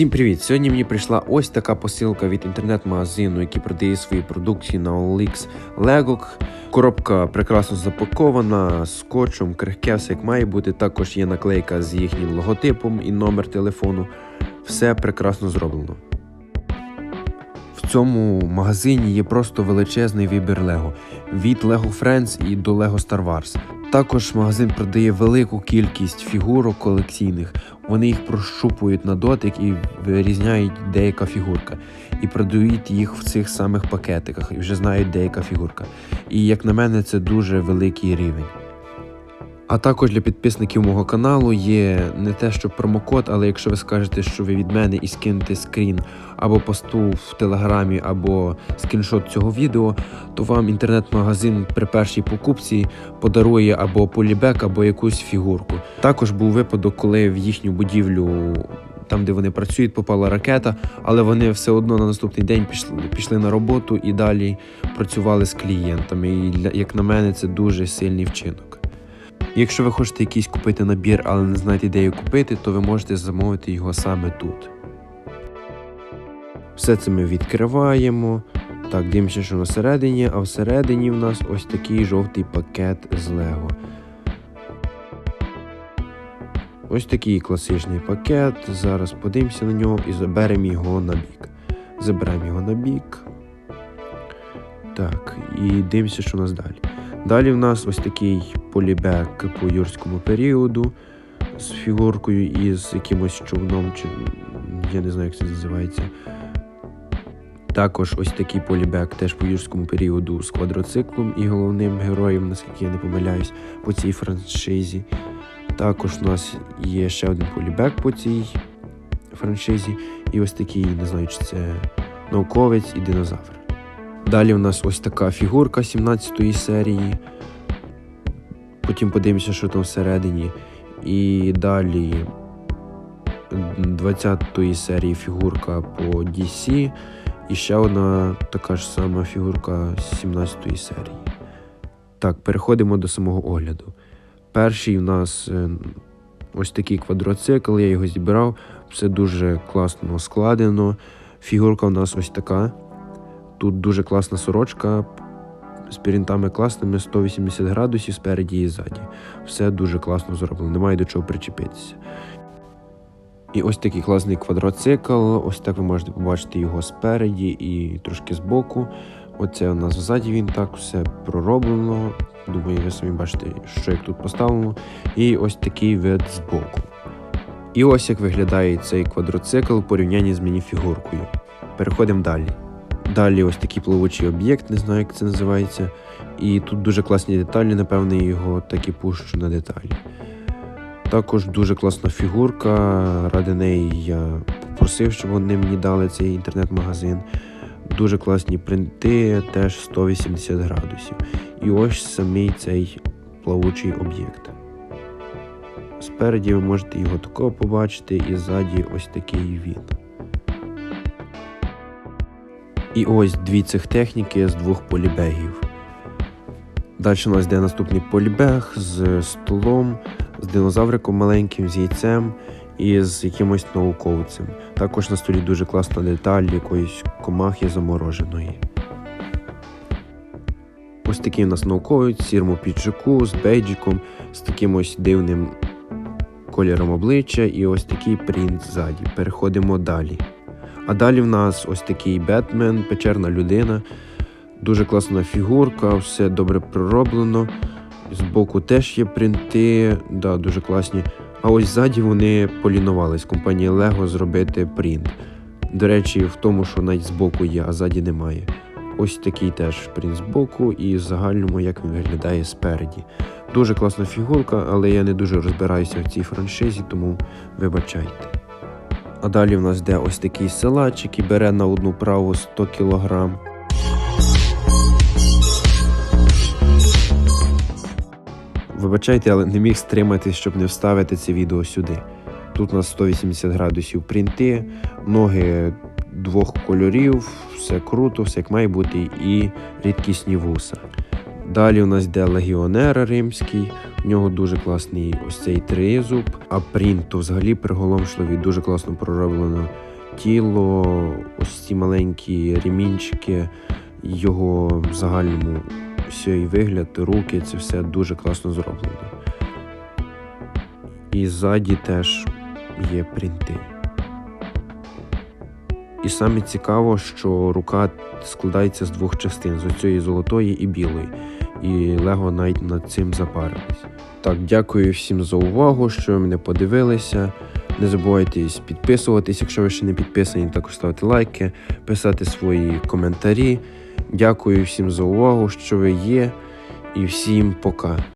Всім привіт! Сьогодні мені прийшла ось така посилка від інтернет-магазину, який продає свої продукції на OLX Legok. Коробка прекрасно запакована, скотчем, крихке, все як має бути. Також є наклейка з їхнім логотипом і номер телефону. Все прекрасно зроблено. В цьому магазині є просто величезний вибір Лего від Lego Friends і до Lego Star Wars. Також магазин продає велику кількість фігурок колекційних. Вони їх прощупують на дотик і вирізняють деяка фігурка. І продають їх в цих самих пакетиках, і вже знають деяка фігурка. І як на мене, це дуже великий рівень. А також для підписників мого каналу є не те, що промокод, але якщо ви скажете, що ви від мене і скинете скрін або посту в телеграмі, або скріншот цього відео, то вам інтернет-магазин при першій покупці подарує або полібек, або якусь фігурку. Також був випадок, коли в їхню будівлю. Там, де вони працюють, попала ракета, але вони все одно на наступний день пішли, пішли на роботу і далі працювали з клієнтами. І як на мене, це дуже сильний вчинок. Якщо ви хочете якийсь купити набір, але не знаєте, де його купити, то ви можете замовити його саме тут. Все це ми відкриваємо. Так, дивимося, що всередині, а всередині в нас ось такий жовтий пакет з Лего. Ось такий класичний пакет. Зараз подивимося на нього і заберемо його на бік. Заберемо його на бік. Так, і дивимося, що у нас далі. Далі в нас ось такий полібек по юрському періоду з фігуркою і з якимось човном, чи я не знаю, як це називається. Також ось такий полібек теж по юрському періоду з квадроциклом і головним героєм, наскільки я не помиляюсь, по цій франшизі. Також у нас є ще один полібек по цій франшизі. І ось такий, не знаю, чи це науковець і динозавр. Далі у нас ось така фігурка 17-ї серії. Потім подивимося, що там всередині. І далі 20-ї серії фігурка по DC. І ще одна така ж сама фігурка з 17-ї серії. Так, переходимо до самого огляду. Перший у нас е, ось такий квадроцикл, я його зібрав. Все дуже класно складено. Фігурка у нас ось така. Тут дуже класна сорочка з принтами класними 180 градусів спереді і ззаді. Все дуже класно зроблено, немає до чого причепитися. І ось такий класний квадроцикл. Ось так ви можете побачити його спереді і трошки збоку. Оце у нас ззаді він так все пророблено. Думаю, ви самі бачите, що як тут поставлено. І ось такий вид збоку. І ось як виглядає цей квадроцикл у порівнянні з мініфігуркою. Переходимо далі. Далі ось такий плавучий об'єкт, не знаю, як це називається. І тут дуже класні деталі, напевне, його так і пущу на деталі. Також дуже класна фігурка. Ради неї я попросив, щоб вони мені дали цей інтернет-магазин. Дуже класні принти, теж 180 градусів. І ось самий цей плавучий об'єкт. Спереді ви можете його такого побачити, і ззаді ось такий він. І ось дві цих техніки з двох полібегів. Далі у нас йде наступний полібег з столом, з динозавриком маленьким, з яйцем і з якимось науковцем. Також на столі дуже класна деталь якоїсь комахи замороженої. Ось такий у нас науковець, сірому піджаку з бейджиком, з таким ось дивним кольором обличчя і ось такий принт ззаді. Переходимо далі. А далі в нас ось такий Бетмен, печерна людина. Дуже класна фігурка, все добре пророблено. Збоку теж є принти, да, дуже класні. А ось ззаді вони полінувались. Компанія Lego зробити принт. До речі, в тому, що навіть збоку є, а ззаді немає. Ось такий теж принт збоку і в загальному, як він виглядає спереді. Дуже класна фігурка, але я не дуже розбираюся в цій франшизі, тому вибачайте. А далі в нас йде ось такий силач, який бере на одну праву 100 кг. Вибачайте, але не міг стриматись, щоб не вставити це відео сюди. Тут у нас 180 градусів принти, ноги двох кольорів, все круто, все як має бути, і рідкісні вуса. Далі у нас йде легіонер римський, в нього дуже класний ось цей тризуб, а принт то взагалі приголомшливий, дуже класно пророблено тіло, ось ці маленькі ремінчики, його загальному всій вигляд, руки, це все дуже класно зроблено. І ззаді теж є принти. І саме цікаво, що рука складається з двох частин: з оцієї золотої і білої. І Лего навіть над цим запарились. Так, дякую всім за увагу, що ви мене подивилися. Не забувайте підписуватись, якщо ви ще не підписані, також ставити лайки, писати свої коментарі. Дякую всім за увагу, що ви є, і всім пока.